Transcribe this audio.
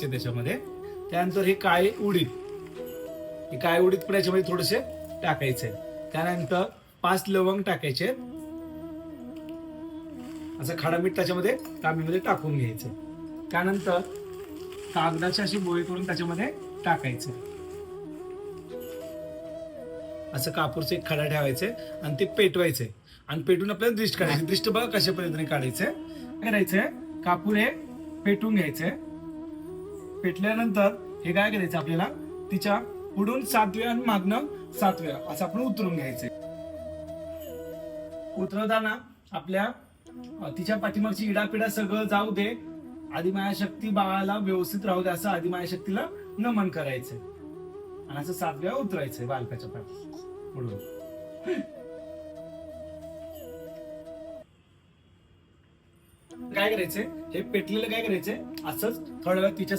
त्याच्यामध्ये. त्यानंतर हे काळे उडीद. हे काळे उडीद पण याच्यामध्ये थोडेसे टाकायचे त्यानंतर पाच लवंग टाकायचे असं खडा मीठ त्याच्यामध्ये तांबीमध्ये टाकून घ्यायचं. त्यानंतर कागदाची अशी बोळी करून त्याच्यामध्ये टाकायचे. असं कापूरचे एक खडा ठेवायचे आणि ते पेटवायचे. आणि पेटून आपल्याला दृष्ट काढायचे. दृष्ट बघा कशा पद्धतीने काढायचे. काय करायचंय कापूर हे पेटून घ्यायचे. पेटल्यानंतर हे काय करायचं आपल्याला? तिच्या पुढून सात वेळा आणि मागणं सात वेळा असं आपण उतरून घ्यायचे. उतरवताना आपल्या तिच्या पाठीमागची इडापिडा सगळं जाऊ दे. आदिमाया शक्ती बाळाला व्यवस्थित राहू दे असं आदिमाया शक्तीला नमन करायचंय आणि असं सात वेळा उतरायचंय बालकाच्या पाठी पुढून. काय करायचंय हे पेटलेलं काय करायचंय असंच थोड्या वेळ तिच्या